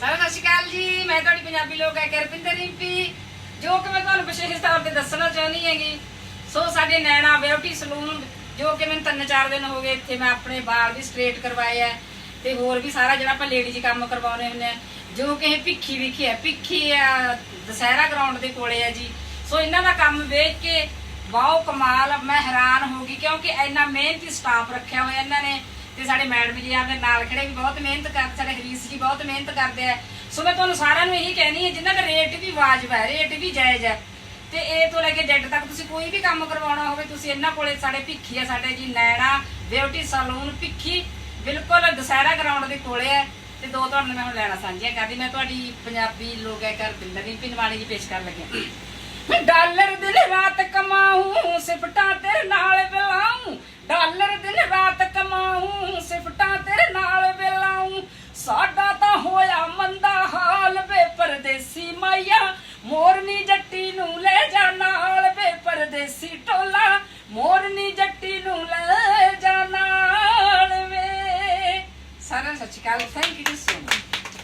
ਸਾਰਿਆਂ ਨੂੰ ਸਤਿ ਸ਼੍ਰੀ ਅਕਾਲ ਜੀ। ਮੈਂ ਤੁਹਾਡੀ ਪੰਜਾਬੀ ਲੋਕ ਹੈ ਕਰਪਿੰਦਰ ਰਿੰਪੀ, ਜੋ ਕਿ ਮੈਂ ਤੁਹਾਨੂੰ ਵਿਸ਼ੇਸ਼ ਤੌਰ ਤੇ ਦੱਸਣਾ ਚਾਹੁੰਦੀ ਹੈਗੀ। ਸੋ, ਸਾਡੇ ਨੈਣਾ ਬਿਊਟੀ ਸਲੂਨ, ਜੋ ਕਿ ਮੈਨੂੰ ਤਿੰਨ ਚਾਰ ਦਿਨ ਹੋ ਗਏ ਇੱਥੇ ਮੈਂ ਆਪਣੇ ਵਾਲ ਵੀ ਸਟ੍ਰੇਟ ਕਰਵਾਏ ਆ ਤੇ ਹੋਰ ਵੀ ਸਾਰਾ ਜਿਹੜਾ ਆਪਾਂ ਲੇਡੀਜ਼ ਕੰਮ ਕਰਵਾਉਣੇ ਹੁੰਦੇ ਆ, ਜੋ ਕਿ ਇਹ ਭਿੱਖੀ ਵਿਖੀ ਹੈ ਭਿੱਖੀ ਆ, ਦਸਹਿਰਾ ਗਰਾਊਂਡ ਦੇ ਕੋਲੇ ਆ ਜੀ। ਸੋ, ਇਹਨਾਂ ਦਾ ਕੰਮ ਵੇਖ ਕੇ ਬਹੁਤ ਕਮਾਲ, ਮੈਂ ਹੈਰਾਨ ਹੋ ਗਈ ਕਿਉਂਕਿ ਇੰਨਾ ਮਿਹਨਤੀ ਸਟਾਫ ਰੱਖਿਆ ਹੋਇਆ ਇਹਨਾਂ ਨੇ। ਤੇ ਸਾਡੇ ਮੈਡਮ ਜੀ ਆ ਨਾਲ ਖੜੇ ਵੀ ਬਹੁਤ ਮਿਹਨਤ ਕਰਦੇ ਸਾਡੇ ਹਰੀਸ ਜੀ ਬਹੁਤ ਮਿਹਨਤ ਕਰਦੇ ਆ। ਸੋ ਮੈਂ ਤੁਹਾਨੂੰ ਸਾਰਿਆਂ ਨੂੰ ਇਹੀ ਕਹਿਣੀ ਹੈ ਜਿਨ੍ਹਾਂ ਦਾ ਰੇਟ ਵੀ ਵਾਜਬ ਹੈ ਰੇਟ ਵੀ ਜਾਇਜ਼ ਹੈ ਤੇ ਇਹ ਤੋਂ ਲੈ ਕੇ ਜੈਡ ਤੱਕ ਤੁਸੀਂ ਕੋਈ ਵੀ ਕੰਮ ਕਰਵਾਉਣਾ ਹੋਵੇ, ਤੁਸੀਂ ਇਹਨਾਂ ਕੋਲੇ ਸਾਡੇ ਭਿੱਖੀ ਆ, ਸਾਡੇ ਜੀ ਨੈਣਾ, ਬਿਊਟੀ ਸਲੂਨ, ਭਿੱਖੀ, ਬਿਲਕੁਲ ਦਸਹਿਰਾ ਗਰਾਊਂਡ ਦੇ ਕੋਲੇ ਹੈ ਤੇ ਦੋ ਤੁਹਾਨੂੰ ਮੈਂ ਹੁਣ ਲੈਣਾ ਸਾਂਝੀਆਂ ਕਰਦੀ, ਮੈਂ ਤੁਹਾਡੀ ਪੰਜਾਬੀ ਲੋਕ ਹੈ ਕਰ ਬਿੰਦਰ ਦੀ ਪਿੰਵਾਲੀ ਜੀ ਪੇਸ਼ ਕਰਨ ਲੱਗਿਆ ਡਾਲਰ ਦਿਨ ਰਾਤ ਕਮਾਉਂ ਸਿਫਟਾਂ ਤੇਰੇ ਨਾਲ ਬਿਲਾਉਂ ਡਾਲਰ ਦਿਨ ਰਾਤ ਕਮਾਉਂ ਸਿਫਟਾਂ ਤੇਰੇ ਨਾਲ ਬਿਲਾਉਂ ਸਾਡਾ ਤਾਂ ਹੋਇਆ ਮੰਦਾ ਹਾਲ ਵੇ ਪਰਦੇਸੀ ਮੋਰਨੀ ਜੱਟੀ ਨੂੰ ਲੈ ਜਾ ਨਾਲ ਵੇ ਪਰਦੇਸੀ ਟੋਲਾ। ਮੋਰਨੀ ਜੱਟੀ ਨੂੰ ਲੈ ਜਾ ਨਾਲ ਵੇ। ਸਾਰਾ ਸੱਚੀ ਕਾਲ ਥੈਂਕ ਯੂ ਸੋ ਮਚ